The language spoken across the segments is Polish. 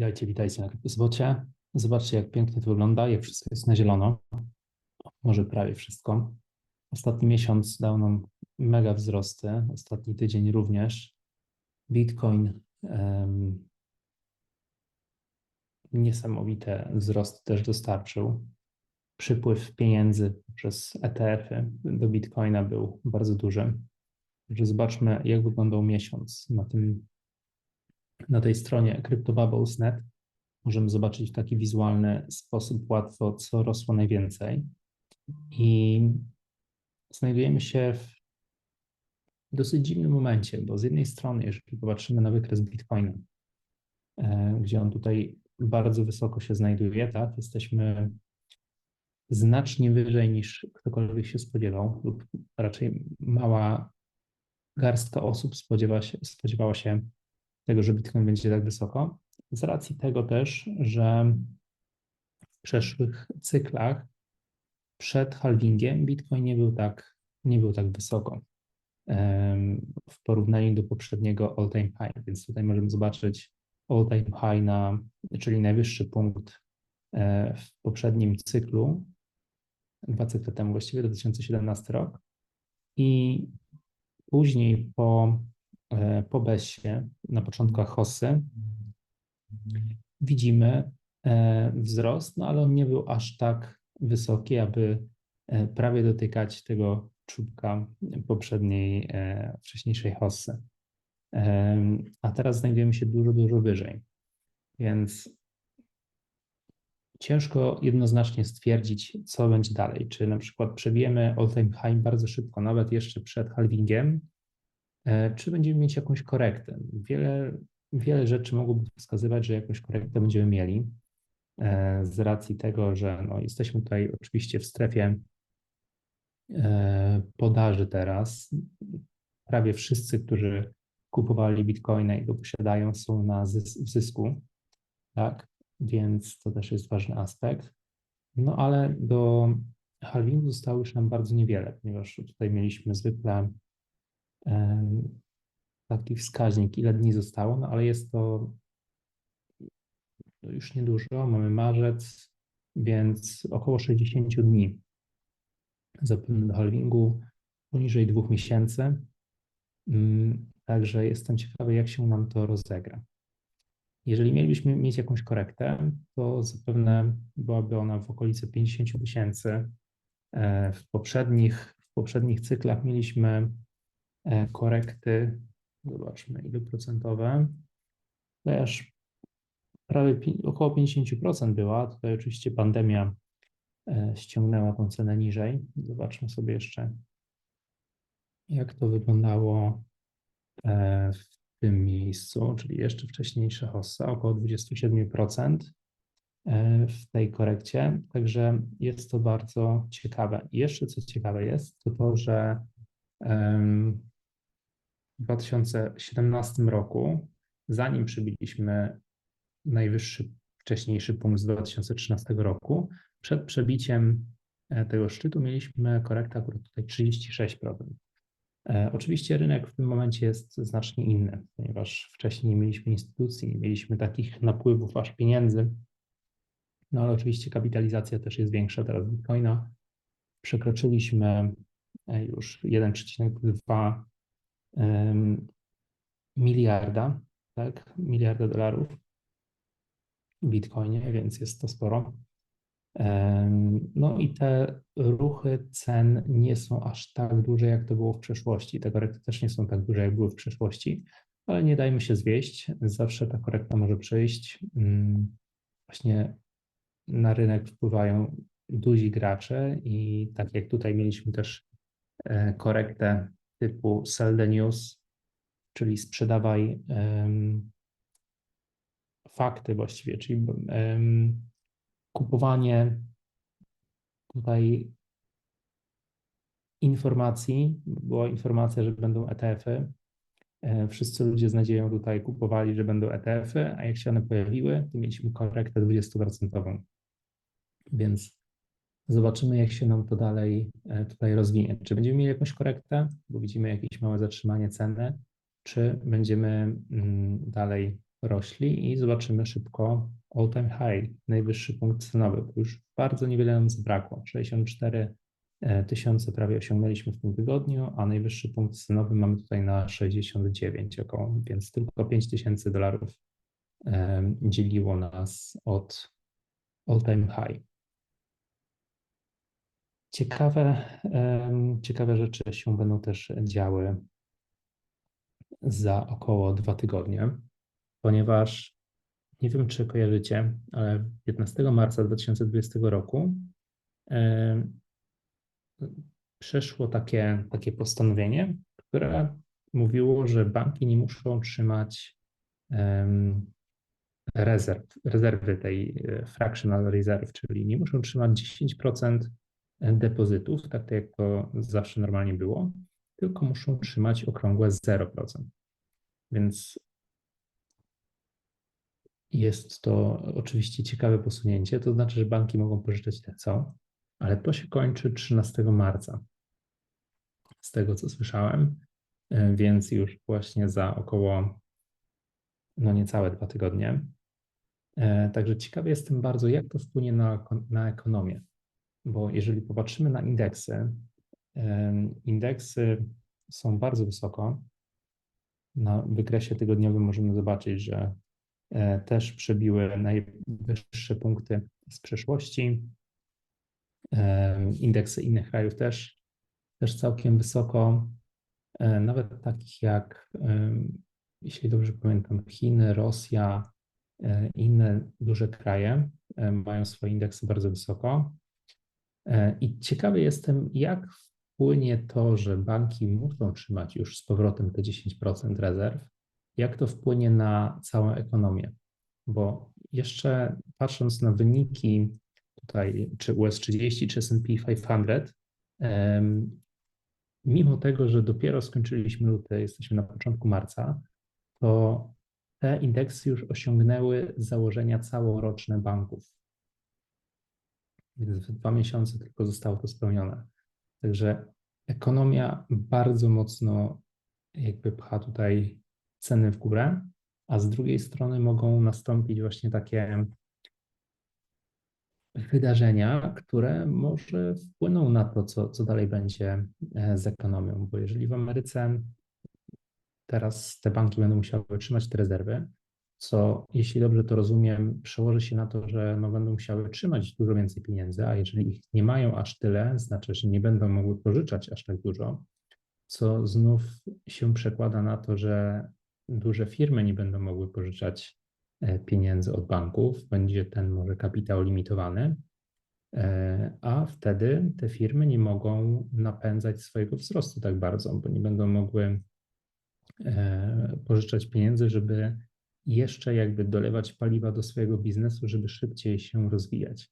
Witajcie, witajcie na Kryptosobocie. Zobaczcie, jak pięknie to wygląda, jak wszystko jest na zielono. Może prawie wszystko. Ostatni miesiąc dał nam mega wzrosty, ostatni tydzień również. Bitcoin um, niesamowite wzrosty też dostarczył. Przypływ pieniędzy przez ETF-y do Bitcoina był bardzo duży. Zobaczmy, jak wyglądał miesiąc na tym na tej stronie CryptoBubbles.net możemy zobaczyć w taki wizualny sposób łatwo, co rosło najwięcej. I znajdujemy się w dosyć dziwnym momencie, bo z jednej strony, jeżeli popatrzymy na wykres Bitcoina, e, gdzie on tutaj bardzo wysoko się znajduje, tak, jesteśmy znacznie wyżej niż ktokolwiek się spodziewał, lub raczej mała garstka osób spodziewa się, spodziewała się tego, że Bitcoin będzie tak wysoko, z racji tego też, że w przeszłych cyklach przed halvingiem Bitcoin nie był tak, nie był tak wysoko w porównaniu do poprzedniego all-time high, więc tutaj możemy zobaczyć all-time high na, czyli najwyższy punkt e, w poprzednim cyklu, dwa cykle temu właściwie, 2017 rok. I później po po BESie na początkach Hossy widzimy e, wzrost, no ale on nie był aż tak wysoki, aby e, prawie dotykać tego czubka poprzedniej, wcześniejszej Hossy. A teraz znajdujemy się dużo, dużo wyżej. Więc ciężko jednoznacznie stwierdzić, co będzie dalej. Czy na przykład przebijemy all-time high bardzo szybko, nawet jeszcze przed halvingiem, E, czy będziemy mieć jakąś korektę. Wiele, wiele rzeczy mogłoby wskazywać, że jakąś korektę będziemy mieli e, z racji tego, że no, jesteśmy tutaj oczywiście w strefie e, podaży teraz. Prawie wszyscy, którzy kupowali bitcoina i go posiadają, są na zys w zysku, tak? Więc to też jest ważny aspekt. No ale do halvingu zostało już nam bardzo niewiele, ponieważ tutaj mieliśmy zwykle taki wskaźnik, ile dni zostało, no ale jest to już niedużo, mamy marzec, więc około 60 dni zapewne do halvingu, poniżej dwóch miesięcy. Mm, także jestem ciekawy, jak się nam to rozegra. Jeżeli mielibyśmy mieć jakąś korektę, to zapewne byłaby ona w okolicy 50 tysięcy. E, w poprzednich, w poprzednich cyklach mieliśmy korekty, zobaczmy ile procentowe, też prawie około 50% była, tutaj oczywiście pandemia e, ściągnęła tą cenę niżej. Zobaczmy sobie jeszcze, jak to wyglądało e, w tym miejscu, czyli jeszcze wcześniejsza hossa, około 27% w tej korekcie. Także jest to bardzo ciekawe. I jeszcze co ciekawe jest, to to, że w 2017 roku, zanim przybiliśmy najwyższy wcześniejszy punkt z 2013 roku, przed przebiciem e, tego szczytu mieliśmy korektę akurat tutaj 36%. E, oczywiście rynek w tym momencie jest znacznie inny, ponieważ wcześniej nie mieliśmy instytucji, nie mieliśmy takich napływów aż pieniędzy, no ale oczywiście kapitalizacja też jest większa teraz Bitcoina. Przekroczyliśmy e, już 1,2 miliarda, tak, miliarda dolarów w Bitcoinie, więc jest to sporo. No i te ruchy cen nie są aż tak duże, jak to było w przeszłości. Te korekty też nie są tak duże, jak były w przeszłości, ale nie dajmy się zwieść. Zawsze ta korekta może przyjść. Mm, właśnie na rynek wpływają duzi gracze i tak jak tutaj mieliśmy też e, korektę typu sell the news, czyli sprzedawaj um, fakty właściwie, czyli um, kupowanie tutaj informacji, była informacja, że będą ETF-y. E, wszyscy ludzie z nadzieją tutaj kupowali, że będą ETF-y, a jak się one pojawiły, to mieliśmy korektę 20%. Więc Zobaczymy, jak się nam to dalej e, tutaj rozwinie. Czy będziemy mieli jakąś korektę, bo widzimy jakieś małe zatrzymanie ceny, czy będziemy mm, dalej rośli i zobaczymy szybko all time high, najwyższy punkt cenowy, już bardzo niewiele nam zabrakło. 64 e, tysiące prawie osiągnęliśmy w tym tygodniu, a najwyższy punkt cenowy mamy tutaj na 69 około, więc tylko 5 tysięcy dolarów dzieliło nas od all time high. Ciekawe, ciekawe rzeczy się będą też działy za około dwa tygodnie, ponieważ nie wiem, czy kojarzycie, ale 15 marca 2020 roku przeszło takie, takie postanowienie, które mówiło, że banki nie muszą trzymać rezerw, rezerwy tej e, fractional reserve, czyli nie muszą trzymać 10% depozytów, tak jak to zawsze normalnie było, tylko muszą trzymać okrągłe 0%. Więc jest to oczywiście ciekawe posunięcie, to znaczy, że banki mogą pożyczać te co, ale to się kończy 13 marca. Z tego co słyszałem, więc już właśnie za około no niecałe dwa tygodnie. Także ciekawy jestem bardzo, jak to wpłynie na, na ekonomię, bo jeżeli popatrzymy na indeksy, indeksy są bardzo wysoko. Na wykresie tygodniowym możemy zobaczyć, że e, też przebiły najwyższe punkty z przeszłości. Indeksy innych krajów też, też całkiem wysoko, e, nawet takich jak, jeśli dobrze pamiętam, Chiny, Rosja, e, inne duże kraje mają swoje indeksy bardzo wysoko. I ciekawy jestem, jak wpłynie to, że banki muszą trzymać już z powrotem te 10% rezerw, jak to wpłynie na całą ekonomię? Bo jeszcze patrząc na wyniki tutaj, czy US30, czy S&P 500, mimo tego, że dopiero skończyliśmy luty, jesteśmy na początku marca, to te indeksy już osiągnęły założenia całoroczne banków. Więc w dwa miesiące tylko zostało to spełnione. Także ekonomia bardzo mocno jakby pcha tutaj ceny w górę, a z drugiej strony mogą nastąpić właśnie takie wydarzenia, które może wpłyną na to, co, co dalej będzie e, z ekonomią, bo jeżeli w Ameryce teraz te banki będą musiały trzymać te rezerwy, co jeśli dobrze to rozumiem, przełoży się na to, że no będą musiały trzymać dużo więcej pieniędzy, a jeżeli ich nie mają aż tyle, znaczy, że nie będą mogły pożyczać aż tak dużo, co znów się przekłada na to, że duże firmy nie będą mogły pożyczać e, pieniędzy od banków, będzie ten może kapitał limitowany, e, a wtedy te firmy nie mogą napędzać swojego wzrostu tak bardzo, bo nie będą mogły e, pożyczać pieniędzy, żeby jeszcze jakby dolewać paliwa do swojego biznesu, żeby szybciej się rozwijać.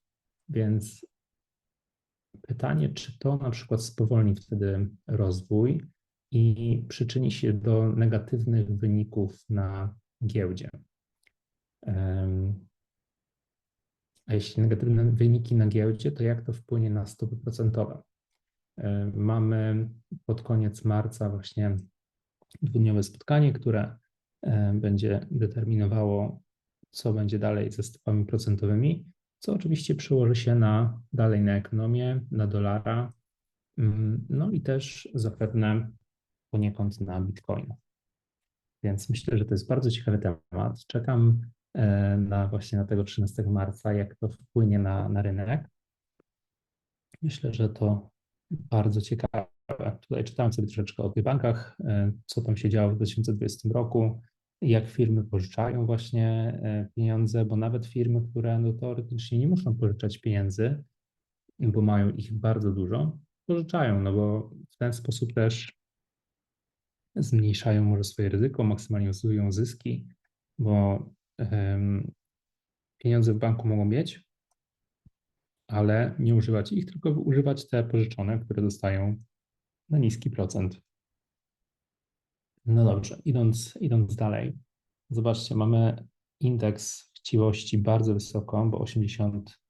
Więc pytanie, czy to na przykład spowolni wtedy rozwój i przyczyni się do negatywnych wyników na giełdzie. A jeśli negatywne wyniki na giełdzie, to jak to wpłynie na stopy procentowe? Mamy pod koniec marca właśnie dwudniowe spotkanie, które będzie determinowało, co będzie dalej ze stopami procentowymi, co oczywiście przełoży się na dalej na ekonomię, na dolara, mm, no i też zapewne poniekąd na Bitcoin. Więc myślę, że to jest bardzo ciekawy temat. Czekam e, na właśnie na tego 13 marca, jak to wpłynie na, na rynek. Myślę, że to bardzo ciekawe. Tutaj czytałem sobie troszeczkę o tych bankach, e, co tam się działo w 2020 roku, jak firmy pożyczają właśnie e, pieniądze, bo nawet firmy, które no teoretycznie nie muszą pożyczać pieniędzy, bo mają ich bardzo dużo, pożyczają, no bo w ten sposób też zmniejszają może swoje ryzyko, maksymalizują zyski, bo um, pieniądze w banku mogą mieć, ale nie używać ich, tylko używać te pożyczone, które dostają na niski procent. No dobrze, idąc, idąc dalej, zobaczcie, mamy indeks chciwości bardzo wysoko, bo 80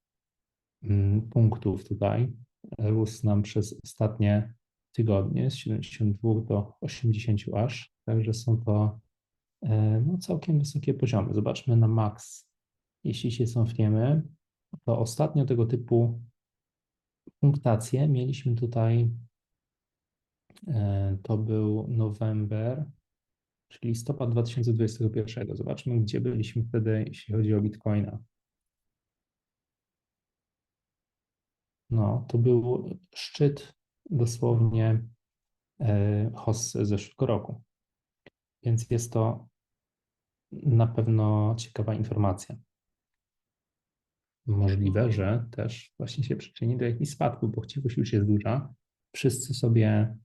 mm, punktów tutaj rósł nam przez ostatnie tygodnie, z 72 do 80 aż, także są to no całkiem wysokie poziomy. Zobaczmy na max. Jeśli się cofniemy, to ostatnio tego typu punktacje mieliśmy tutaj, to był November, czyli listopad 2021. Zobaczmy, gdzie byliśmy wtedy, jeśli chodzi o Bitcoina. No, to był szczyt dosłownie HOS z zeszłego roku. Więc jest to na pewno ciekawa informacja. Możliwe, że też właśnie się przyczyni do jakichś spadków, bo chciwość już jest duża. Wszyscy sobie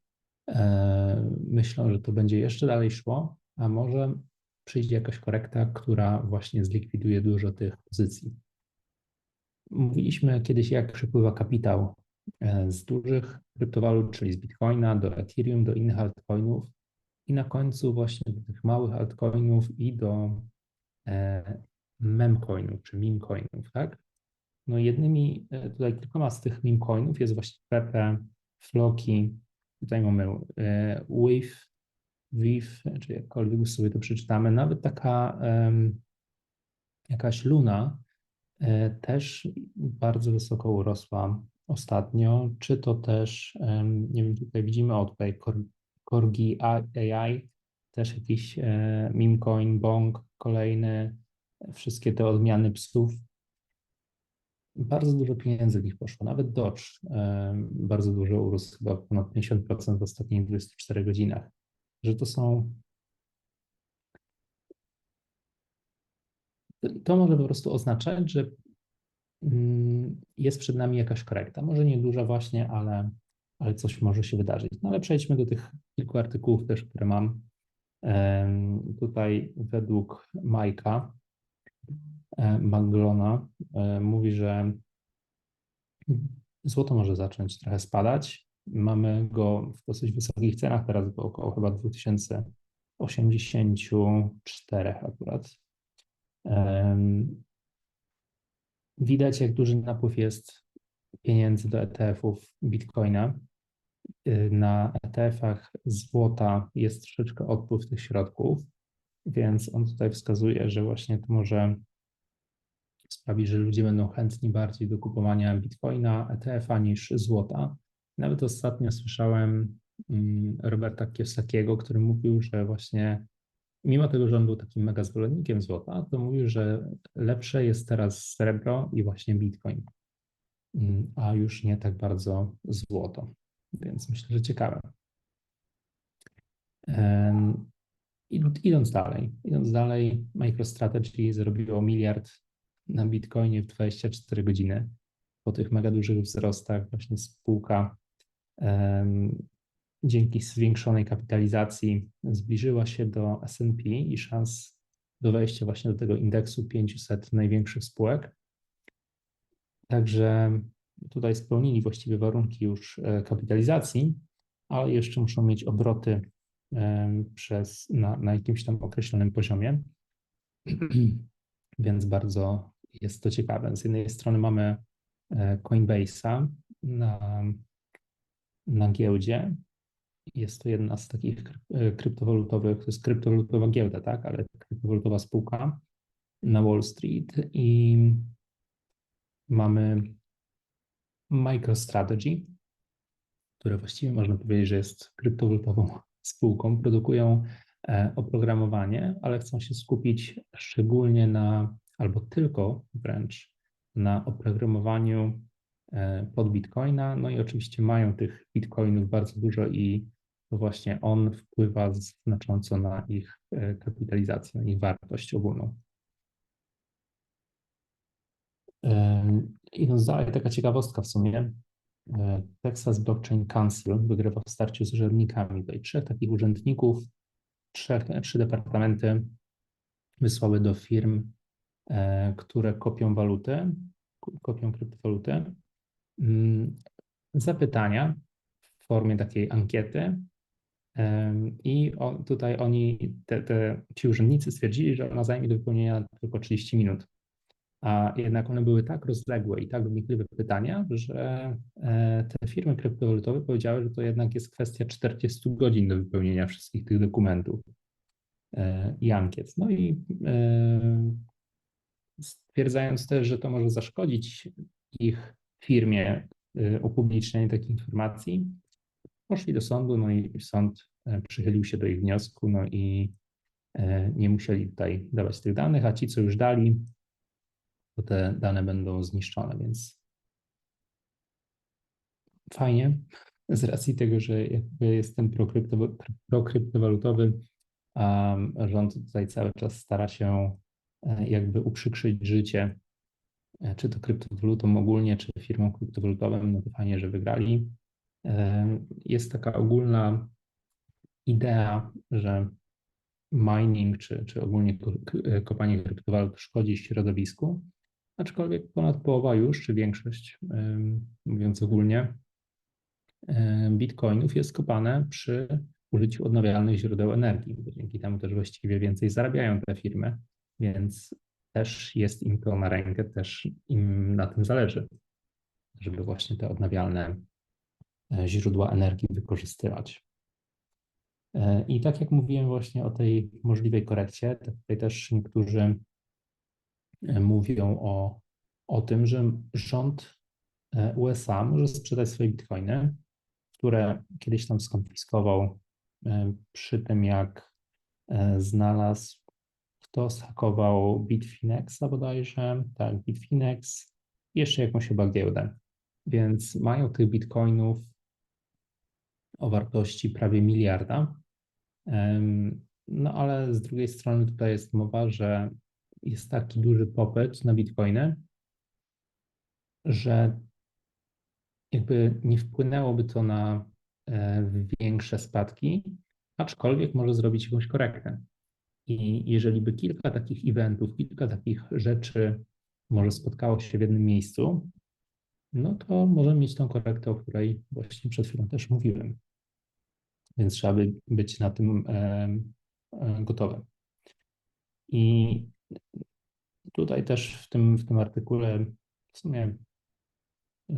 e, myślą, że to będzie jeszcze dalej szło, a może przyjdzie jakaś korekta, która właśnie zlikwiduje dużo tych pozycji. Mówiliśmy kiedyś, jak przepływa kapitał e, z dużych kryptowalut, czyli z Bitcoina do Ethereum, do innych altcoinów i na końcu właśnie do tych małych altcoinów i do e, memcoinów czy memecoinów, tak? No jednymi tutaj kilkoma z tych memecoinów jest właśnie Pepe, Floki, tutaj mamy Wave, Viv, czy jakkolwiek sobie to przeczytamy, nawet taka jakaś Luna, E, też bardzo wysoko urosła ostatnio. Czy to też, nie wiem, tutaj widzimy, o tutaj Corgi AI, też jakiś e, Mimcoin, Bong, kolejny, wszystkie te odmiany psów. Bardzo dużo pieniędzy w nich poszło, nawet Dodge bardzo dużo urósł, chyba ponad 50% w ostatnich 24 godzinach. Że to są to może po prostu oznaczać, że mm, jest przed nami jakaś korekta. Może nie duża właśnie, ale, ale coś może się wydarzyć. No ale przejdźmy do tych kilku artykułów też, które mam. Tutaj według Majka Maglona e, mówi, że złoto może zacząć trochę spadać. Mamy go w dosyć wysokich cenach, teraz około chyba 2084 akurat Widać, jak duży napływ jest pieniędzy do ETF-ów Bitcoina. Na ETF-ach złota jest troszeczkę odpływ tych środków, więc on tutaj wskazuje, że właśnie to może sprawi, że ludzie będą chętni bardziej do kupowania Bitcoina, ETF-a niż złota. Nawet ostatnio słyszałem mm, Roberta Kiosakiego, który mówił, że właśnie mimo tego, że on był takim mega zwolennikiem złota, to mówił, że lepsze jest teraz srebro i właśnie bitcoin, mm, a już nie tak bardzo złoto. Więc myślę, że ciekawe. Idąc dalej, idąc dalej, MicroStrategy zrobiło miliard na Bitcoinie w 24 godziny. Po tych mega dużych wzrostach właśnie spółka dzięki zwiększonej kapitalizacji zbliżyła się do S&P i szans do wejścia właśnie do tego indeksu 500 największych spółek. Także tutaj spełnili właściwie warunki już e, kapitalizacji, ale jeszcze muszą mieć obroty przez, na, na jakimś tam określonym poziomie. Więc bardzo jest to ciekawe. Z jednej strony mamy e, Coinbase'a na, na giełdzie, jest to jedna z takich e, kryptowalutowych, to jest kryptowalutowa giełda, tak, ale kryptowalutowa spółka na Wall Street i mamy MicroStrategy, które właściwie można powiedzieć, że jest kryptowalutową spółką. Produkują e, oprogramowanie, ale chcą się skupić szczególnie na, albo tylko wręcz na oprogramowaniu E, pod Bitcoina. No i oczywiście mają tych Bitcoinów bardzo dużo i to właśnie on wpływa znacząco na ich e, kapitalizację, na ich wartość ogólną. E, idąc dalej, taka ciekawostka w sumie. Texas Blockchain Council wygrywa w starciu z urzędnikami. Tutaj trzech takich urzędników, trzech, trzy departamenty wysłały do firm, które kopią waluty, kopią kryptowaluty Mm, zapytania w formie takiej ankiety. I tutaj oni, te, te, ci urzędnicy stwierdzili, że ona zajmie do wypełnienia tylko 30 minut. A jednak one były tak rozległe i tak wnikliwe pytania, że e, te firmy kryptowalutowe powiedziały, że to jednak jest kwestia 40 godzin do wypełnienia wszystkich tych dokumentów. i ankiet. No i stwierdzając też, że to może zaszkodzić ich firmie upublicznienie takich informacji, poszli do sądu, no i sąd przychylił się do ich wniosku, no i nie musieli tutaj dawać tych danych, a ci, co już dali, to te dane będą zniszczone, więc fajnie z racji tego, że jakby jest ten prokryptowalutowy, a rząd tutaj cały czas stara się e, jakby uprzykrzyć życie, e, czy to kryptowalutą ogólnie, czy firmom kryptowalutowym, no to fajnie, że wygrali. E, jest taka ogólna idea, że mining, czy, czy ogólnie kopanie kryptowalut szkodzi środowisku, aczkolwiek ponad połowa już, czy większość, mówiąc ogólnie, bitcoinów jest kopane przy użyciu odnawialnych źródeł energii, dzięki temu też właściwie więcej zarabiają te firmy, więc też jest im to na rękę, też im na tym zależy, żeby właśnie te odnawialne e, źródła energii wykorzystywać. E, I tak jak mówiłem właśnie o tej możliwej korekcie, tutaj też niektórzy mówią o, o tym, że rząd USA może sprzedać swoje bitcoiny które kiedyś tam skonfiskował e, przy tym, jak e, znalazł, kto zhakował Bitfinexa bodajże, tak, Bitfinex, jeszcze jakąś chyba giełdę. Więc mają tych bitcoinów o wartości prawie miliarda. No ale z drugiej strony tutaj jest mowa, że jest taki duży popyt na bitcoiny, że jakby nie wpłynęłoby to na e, większe spadki, aczkolwiek może zrobić jakąś korektę. I jeżeli by kilka takich eventów, kilka takich rzeczy może spotkało się w jednym miejscu, no to możemy mieć tą korektę, o której właśnie przed chwilą też mówiłem. Więc trzeba by być na tym e, e, gotowym. I tutaj też w tym, w tym artykule w sumie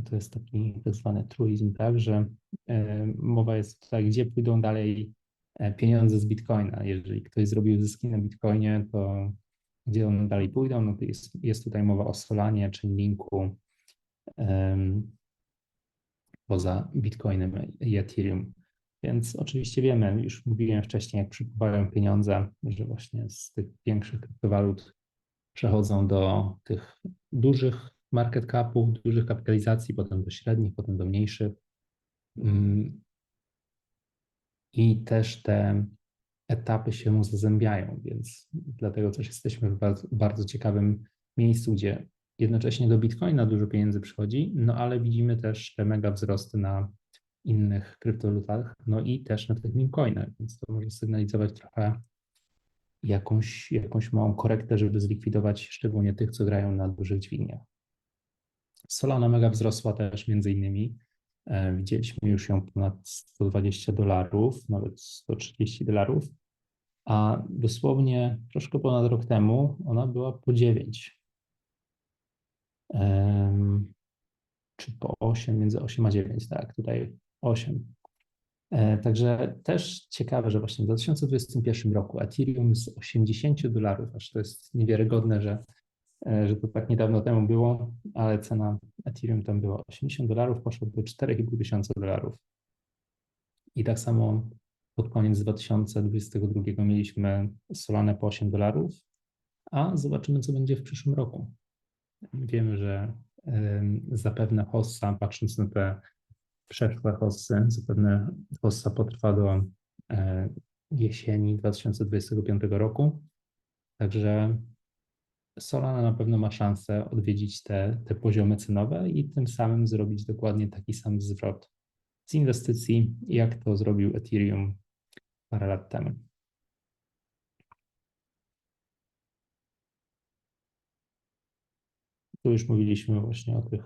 to jest taki tak zwany truizm, tak, że e, mowa jest tutaj, gdzie pójdą dalej e, pieniądze z Bitcoina. Jeżeli ktoś zrobił zyski na Bitcoinie, to gdzie one dalej pójdą, no to jest, jest tutaj mowa o Solanie, czy linku poza Bitcoinem i Ethereum. Więc oczywiście wiemy, już mówiłem wcześniej, jak przypływają pieniądze, że właśnie z tych większych kryptowalut przechodzą do tych dużych market capów, dużych kapitalizacji, potem do średnich, potem do mniejszych. Mm. I też te etapy się zazębiają, więc dlatego też jesteśmy w bardzo, bardzo ciekawym miejscu, gdzie jednocześnie do Bitcoina dużo pieniędzy przychodzi, no ale widzimy też te mega wzrosty na innych kryptowalutach, no i też na tych meme więc to może sygnalizować trochę jakąś, jakąś małą korektę, żeby zlikwidować szczególnie tych, co grają na dużych dźwigniach. Solana mega wzrosła też między innymi. E, widzieliśmy już ją ponad 120 dolarów, nawet 130 dolarów, a dosłownie troszkę ponad rok temu ona była po 9. Czy po 8, między 8 a 9, tak, tutaj 8. E, także też ciekawe, że właśnie w 2021 roku Ethereum z 80 dolarów, aż to jest niewiarygodne, że E, że to tak niedawno temu było, ale cena Ethereum tam była 80 dolarów, poszło do 4,5 tysiąca dolarów. I tak samo pod koniec 2022 mieliśmy Solanę po 8 dolarów, a zobaczymy, co będzie w przyszłym roku. Wiemy, że zapewne hossa, patrząc na te przeszłe hossy, zapewne hossa potrwa do e, jesieni 2025 roku. Także Solana na pewno ma szansę odwiedzić te, te poziomy cenowe i tym samym zrobić dokładnie taki sam zwrot z inwestycji, jak to zrobił Ethereum parę lat temu. Tu już mówiliśmy właśnie o tych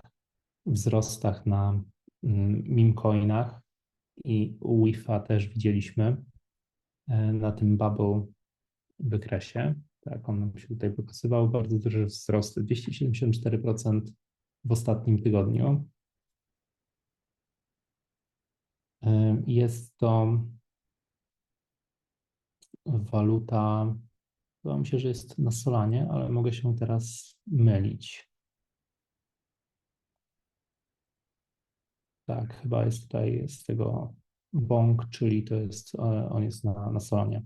wzrostach na mm, meme i WIFA też widzieliśmy e, na tym bubble wykresie. Tak, on nam się tutaj pokazywał bardzo duży wzrost, 274% w ostatnim tygodniu. Jest to waluta, wydaje mi się, że jest na Solanie, ale mogę się teraz mylić. Tak, chyba jest tutaj z tego Bong, czyli to jest, e, on jest na, na Solanie.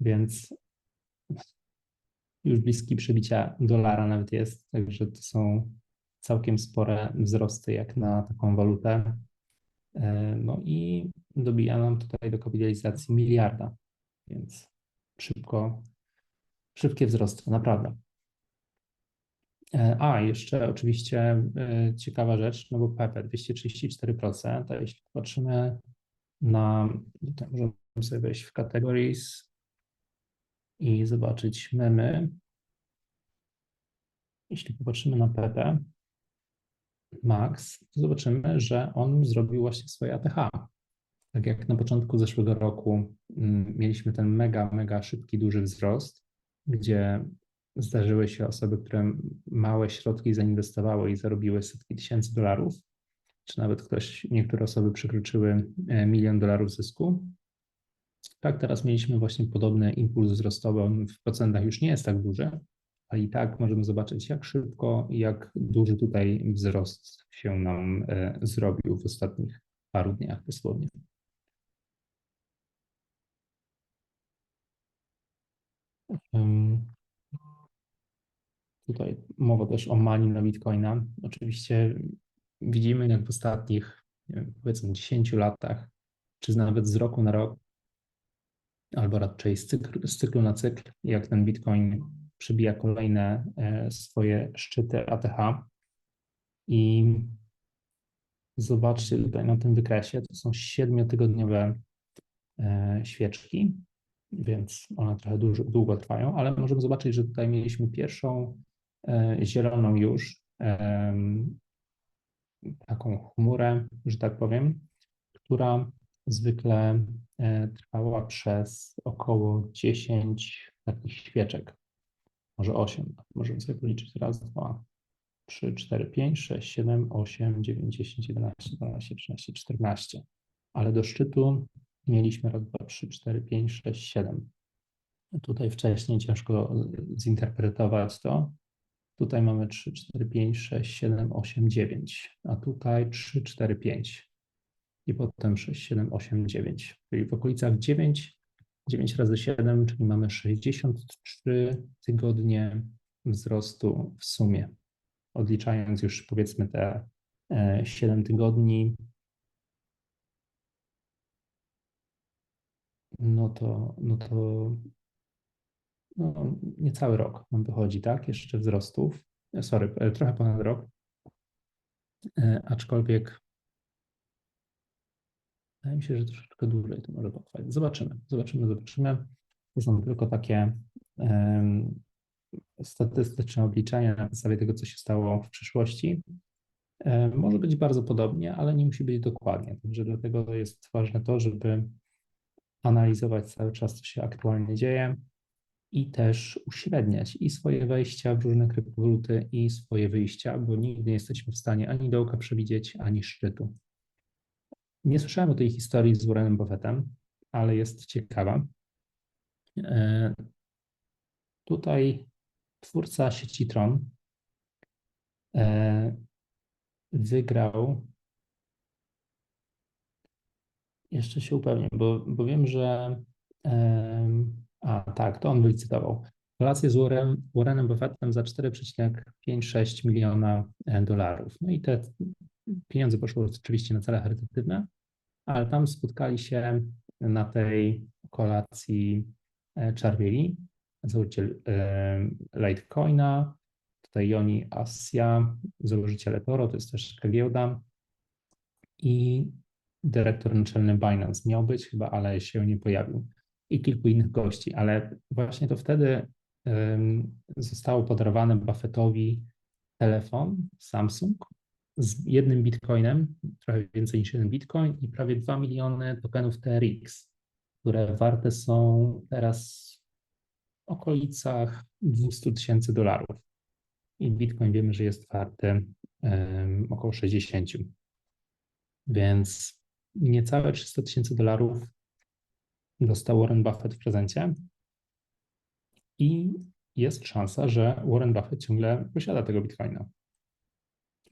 Więc już bliski przebicia dolara nawet jest, także to są całkiem spore wzrosty jak na taką walutę. E, no i dobija nam tutaj do kapitalizacji miliarda, więc szybko, szybkie wzrosty, naprawdę. E, a, jeszcze oczywiście e, ciekawa rzecz, no bo PP 234%, a jeśli patrzymy na, tutaj możemy sobie wejść w categories i zobaczyć memy. Jeśli popatrzymy na PP Max, to zobaczymy, że on zrobił właśnie swoje ATH. Tak jak na początku zeszłego roku mm, mieliśmy ten mega, mega szybki, duży wzrost, gdzie zdarzyły się osoby, które małe środki zainwestowały i zarobiły setki tysięcy dolarów, czy nawet ktoś, niektóre osoby przekroczyły e, milion dolarów zysku. Tak, teraz mieliśmy właśnie podobny impuls wzrostowy, on w procentach już nie jest tak duży, ale i tak możemy zobaczyć, jak szybko i jak duży tutaj wzrost się nam e, zrobił w ostatnich paru dniach dosłownie. Tutaj mowa też o mani na Bitcoina. Oczywiście widzimy, jak w ostatnich, powiedzmy, 10 latach, czy nawet z roku na rok, albo raczej z cyklu, z cyklu na cykl, jak ten Bitcoin przebija kolejne e, swoje szczyty ATH. I zobaczcie tutaj na tym wykresie, to są siedmiotygodniowe e, świeczki, więc one trochę dużo, długo trwają, ale możemy zobaczyć, że tutaj mieliśmy pierwszą zieloną już, taką chmurę, że tak powiem, która zwykle trwała przez około 10 takich świeczek może 8. Możemy sobie policzyć raz, dwa, trzy, cztery, pięć, sześć, siedem, osiem, dziewięć, dziesięć, jedenaście, dwanaście, trzynaście, czternaście. Ale do szczytu mieliśmy raz, dwa, trzy, cztery, pięć, sześć, siedem. Tutaj wcześniej ciężko zinterpretować to. Tutaj mamy 3, 4, 5, 6, 7, 8, 9, a tutaj 3, 4, 5 i potem 6, 7, 8, 9, czyli w okolicach 9 9 razy 7, czyli mamy 63 tygodnie wzrostu w sumie. Odliczając już powiedzmy te 7 e, tygodni, no to, no to no, niecały rok nam wychodzi, tak? Jeszcze wzrostów. E, sorry, e, trochę ponad rok. Aczkolwiek Wydaje mi się, że troszeczkę dłużej to może potrwać. Zobaczymy, zobaczymy, zobaczymy. To są tylko takie um, statystyczne obliczenia na podstawie tego, co się stało w przyszłości. Um, może być bardzo podobnie, ale nie musi być dokładnie. Także dlatego jest ważne to, żeby analizować cały czas, co się aktualnie dzieje i też uśredniać i swoje wejścia w różne kryptowaluty i swoje wyjścia, bo nigdy nie jesteśmy w stanie ani dołka przewidzieć, ani szczytu. Nie słyszałem o tej historii z Warrenem Buffettem, ale jest ciekawa. E, tutaj twórca sieci Tron e, wygrał. Jeszcze się upewnię, bo, bo wiem, że. A tak, to on wylicytował. Relację z Warren, Warrenem Buffettem za 4,56 miliona e, dolarów. No i te pieniądze poszły oczywiście na cele charytatywne, ale tam spotkali się na tej kolacji e, Czarwieli, założyciel e, Litecoina, tutaj Joni Asia, założyciel eToro, to jest też giełda i dyrektor naczelny Binance miał być chyba, ale się nie pojawił i kilku innych gości, ale właśnie to wtedy zostało podarowane Buffettowi telefon Samsung z jednym bitcoinem, trochę więcej niż jeden bitcoin i prawie 2 miliony tokenów TRX, które warte są teraz w okolicach 200 tysięcy dolarów. I bitcoin wiemy, że jest warty um, około 60. Więc niecałe 300 tysięcy dolarów dostał Warren Buffett w prezencie. I jest szansa, że Warren Buffett ciągle posiada tego bitcoina.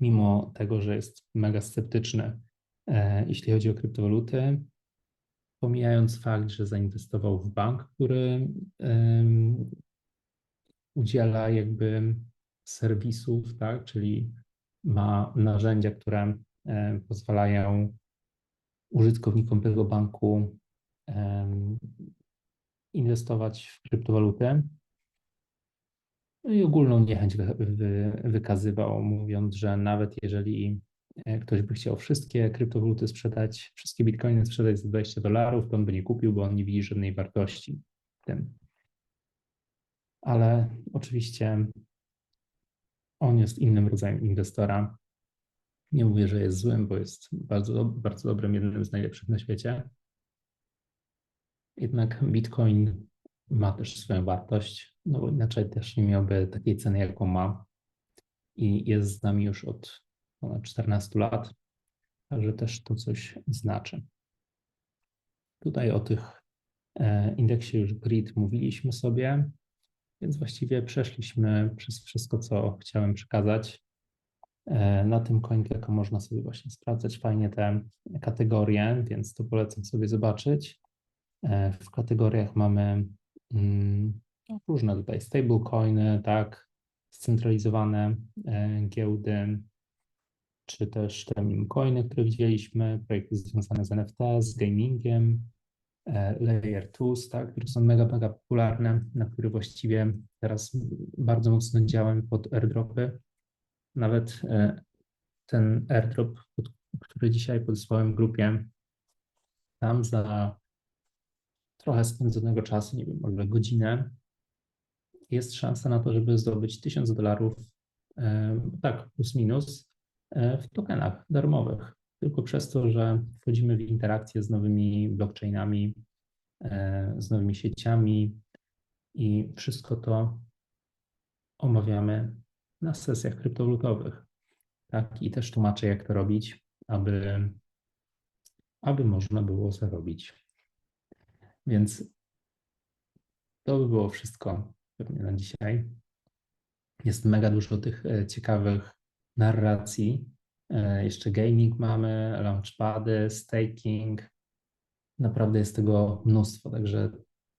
Mimo tego, że jest mega sceptyczny, e, jeśli chodzi o kryptowaluty, pomijając fakt, że zainwestował w bank, który udziela jakby serwisów, tak, czyli ma narzędzia, które e, pozwalają użytkownikom tego banku inwestować w kryptowaluty. No i ogólną niechęć wykazywał, mówiąc, że nawet jeżeli e, ktoś by chciał wszystkie kryptowaluty sprzedać, wszystkie bitcoiny sprzedać za 20 dolarów, to on by nie kupił, bo on nie widzi żadnej wartości w tym. Ale oczywiście on jest innym rodzajem inwestora. Nie mówię, że jest złym, bo jest bardzo, bardzo dobrym, jednym z najlepszych na świecie. Jednak Bitcoin ma też swoją wartość, no bo inaczej też nie miałby takiej ceny, jaką ma. I jest z nami już od ponad 14 lat, także też to coś znaczy. Tutaj o tych e, indeksie już GRID mówiliśmy sobie. Więc właściwie przeszliśmy przez wszystko, co chciałem przekazać. E, na tym CoinGecko można sobie właśnie sprawdzać fajnie te kategorie, więc to polecam sobie zobaczyć. E, w kategoriach mamy mm, no, różne tutaj stablecoiny, tak, scentralizowane e, giełdy, czy też te coiny, które widzieliśmy, projekty związane z NFT, z gamingiem, E, layer 2, tak, które są mega, mega popularne, na które właściwie teraz bardzo mocno działam pod airdropy. Nawet ten airdrop, który dzisiaj podesłałem grupie, tam za trochę spędzonego czasu, nie wiem, może godzinę, jest szansa na to, żeby zdobyć 1000 dolarów, e, tak, plus minus, w tokenach darmowych tylko przez to, że wchodzimy w interakcję z nowymi blockchainami, e, z nowymi sieciami i wszystko to omawiamy na sesjach kryptowalutowych. Tak? I też tłumaczę, jak to robić, aby, aby można było zarobić. Więc to by było wszystko pewnie na dzisiaj. Jest mega dużo tych e, ciekawych narracji, E, jeszcze gaming mamy, launchpady, staking. Naprawdę jest tego mnóstwo, także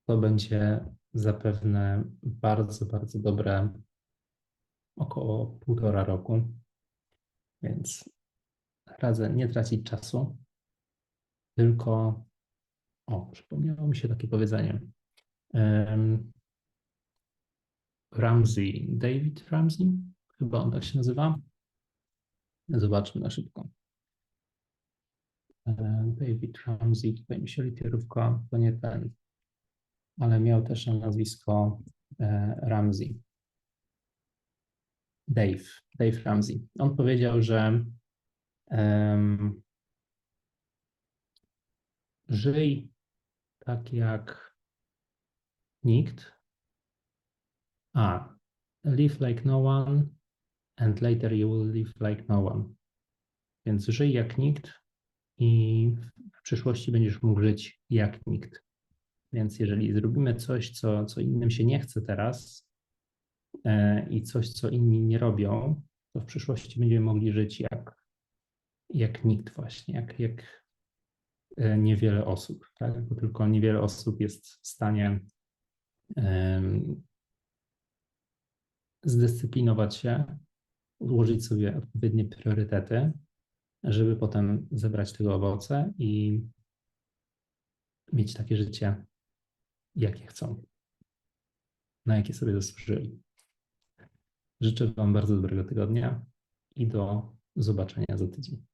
to będzie zapewne bardzo, bardzo dobre około półtora roku. Więc radzę nie tracić czasu, tylko o, przypomniało mi się takie powiedzenie. Um, Ramsey, David Ramsey, chyba on tak się nazywa, Zobaczmy na szybko. David Ramsey, tutaj mi się literówka, to nie ten, ale miał też na nazwisko e, Ramsey. Dave, Dave Ramsey. On powiedział, że um, żyj tak jak nikt, a live like no one and later you will live like no one. Więc żyj jak nikt i w przyszłości będziesz mógł żyć jak nikt. Więc jeżeli zrobimy coś, co, co innym się nie chce teraz e, i coś, co inni nie robią, to w przyszłości będziemy mogli żyć jak, jak nikt właśnie, jak, jak niewiele osób, tak? bo tylko niewiele osób jest w stanie zdyscyplinować się ułożyć sobie odpowiednie priorytety, żeby potem zebrać tego owoce i mieć takie życie, jakie chcą, na jakie sobie zasłużyli. Życzę Wam bardzo dobrego tygodnia i do zobaczenia za tydzień.